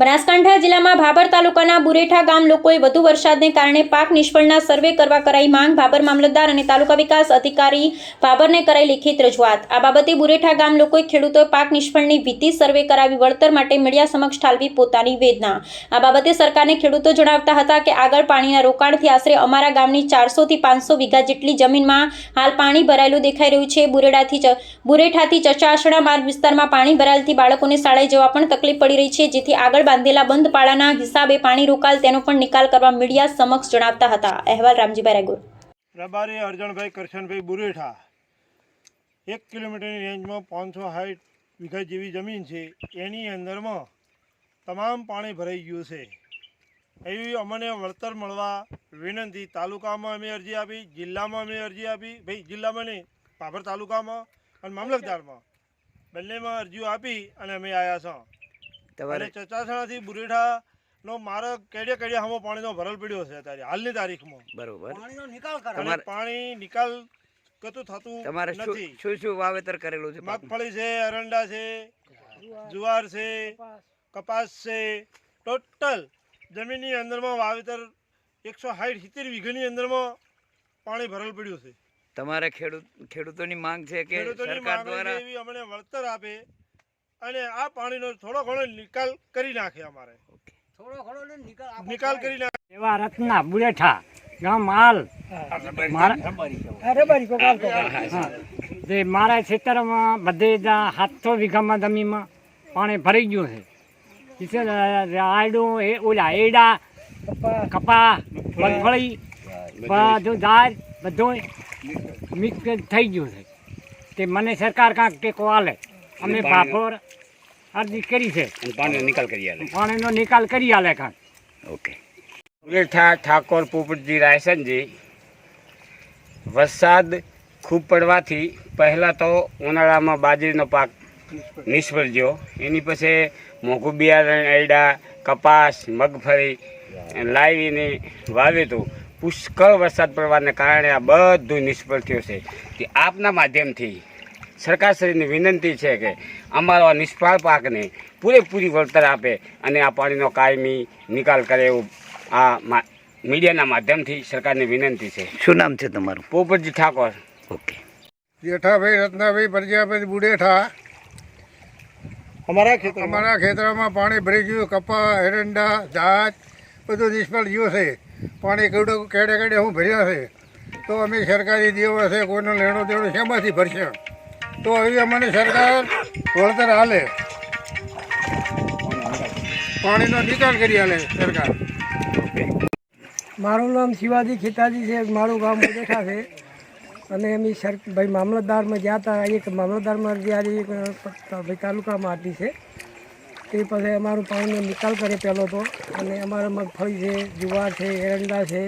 બનાસકાંઠા જિલ્લામાં ભાભર તાલુકાના બુરેઠા ગામ લોકોએ વધુ વરસાદને કારણે પાક નિષ્ફળના સર્વે કરવા કરાઈ માંગ. ભાભર મામલતદાર અને તાલુકા વિકાસ અધિકારી ભાભરને કરાઈ લિખિત રજૂઆત. આ બાબતે બુરેઠા ગામ લોકોએ ખેડૂતોએ પાક નિષ્ફળની ભીતિ સર્વે કરાવી વળતર માટે મીડિયા સમક્ષ ઠાલવી પોતાની વેદના. આ બાબતે સરકારને ખેડૂતો જણાવતા હતા કે આગળ પાણીના રોકાણથી આશરે અમારા ગામની ચારસોથી પાંચસો વીઘા જેટલી જમીનમાં હાલ પાણી ભરાયેલું દેખાઈ રહ્યું છે. બુરેડાથી બુરેઠાથી ચચાસણા માર્ગ વિસ્તારમાં પાણી ભરાયેલથી બાળકોને શાળાએ જવા પણ તકલીફ પડી રહી છે, જેથી આગળ બાંધેલા બંધ પાળાના હિસાબે પાણી રોકાલ તેનો પણ નિકાલ કરવા મીડિયા સમક્ષ જણાવતા હતા. અહેવાલ રામજીભાઈ રાગોર રબારી અર્જણભાઈ કરશનભાઈ બુરેઠા, એક કિલોમીટરની રેન્જમાં પાંચસો સાઠ વીઘા જેવી જમીન છે. એની અંદરમાં તમામ પાણી ભરાઈ ગયું છે. એવી અમને વળતર મળવા વિનંતી, તાલુકામાં અમે અરજી આપી, જિલ્લામાં અમે અરજી આપી. ભાઈ, જિલ્લામાં નહીં પાભર તાલુકામાં અને મામલતદારમાં. બંનેમાં અરજીઓ આપી અને અમે આવ્યા છો. અને તમારે ચચાસણાથી બુરેઠા નો મારો કેડે કેડે હમો પાણીનો ભરલ પડ્યો છે અત્યારે હાલની તારીખમાં. બરોબર. તમારે- પાણી નિકાલ કતું થતું તમારે શું શું વાવેતર કરેલું છે? મગફળી છે અરંડા છે જુવાર છે કપાસ છે. ટોટલ જમીનની અંદરમાં વાવેતર એકસો સાઠ સિત્તેર વીઘાની અંદરમાં પાણી ભરલ પડ્યું છે. તમારે ખેડૂત ખેડૂતોની માંગ છે કે સરકાર દ્વારા એવી અમને વળતર આપે અને આ પાણીનો થોડો ઘણો નિકાલ કરી નાખે અમારે. નિકાલ કરી નાખે. એવા રત્ના બુલેઠા ગામ માલ. હા. જે મારા ખેતરમાં બધે જ સાતસો વીઘામાં જમીનમાં પાણી ભરાઈ ગયું છે. આડું એ ઓલા એડા કપા મગફળી બધું દાળ બધું મિક્સ થઈ ગયું છે. તે મને સરકાર કાંક ટેકો આલે અમે ભાભોર અરજી કરી છે. પાણીનો નિકાલ કરી આલે. પાણીનો નિકાલ કરી આલે કાંઈક ઓકે. ઠાકોર પોપટજી રાયસનજી વરસાદ ખૂબ પડવાથી પહેલાં તો ઉનાળામાં બાજરીનો પાક નિષ્ફળ ગયો. એની પછી મોઘું બિયારણ એડા કપાસ મગફળી લાવીને વાવેતું પુષ્કળ વરસાદ પડવાને કારણે આ બધું નિષ્ફળ થયું છે. કે આપના માધ્યમથી સરકારશ્રીની વિનંતી છે કે અમારો આ નિષ્ફળ પાકને પૂરેપૂરી વળતર આપે અને આ પાણીનો કાયમી નિકાલ કરે એવું આ મા- મીડિયાના માધ્યમથી સરકારની વિનંતી છે. શું નામ છે તમારું? પોપટજી ઠાકોર. ઓકે. જેઠાભાઈ રત્નાભાઈ પ્રજાપતિ બુડેઠા. અમારા ખેતરમાં? અમારા ખેતરમાં પાણી ભરી ગયું કપા એરંડા જાત બધું નિષ્ફળ ગયું છે. પાણી કેવડે કેડે કેડે હું ભર્યા છે. તો અમે સરકારી દેવો છે કોઈનો લેણો દેણો શેમાંથી ભરશે? તો હવે અમને સરકાર વળતર હાલે પાણીનો નિકાલ કરી હાલે સરકાર. મારું નામ શિવાજી ખેતાજી છે, મારું ગામ મુદેઠા છે. અને એમની સર, ભાઈ મામલતદારમાં ગયા હતા, એક મામલતદારમાં જ્યારે એક ભાઈ તાલુકામાં હતી છે. તે પછી અમારું પાણીનો નિકાલ કરે પહેલો તો. અને અમારા મગફળી છે, જુવાર છે, એરંડા છે.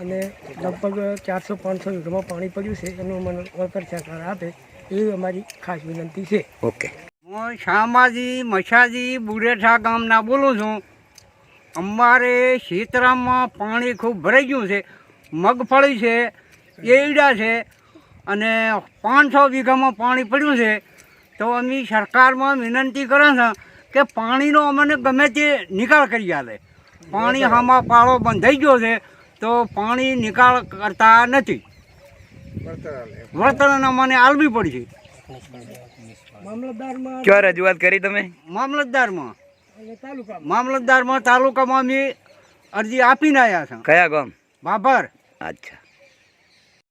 અને લગભગ ચારસો પાંચસો વીઘમાં પાણી પડ્યું છે. એનું મને વળતર સરકાર આપે. એવી અમારી ખાસ વિનંતી છે. ઓકે. હું શામાજી મછાજી બુરેઠા ગામના બોલું છું. અમારે શીતરામમાં પાણી ખૂબ ભરાઈ ગયું છે મગફળી છે એડા છે અને પાંચસો વીઘામાં પાણી પડ્યું છે. તો અમે સરકારમાં વિનંતી કરે છે કે પાણીનો અમને ગમે તે નિકાલ કરી આલે. પાણી હામાં પાળો બંધાઈ ગયો છે તો પાણી નિકાલ કરતા નથી. વળતર મને આલવી પડશે ક્યાં રજૂઆત કરી તમે? મામલતદારમાં. મામલતદારમાં તાલુકામાં અમે અરજી આપીને આવ્યા છે. કયા ગામ? બાબર. અચ્છા.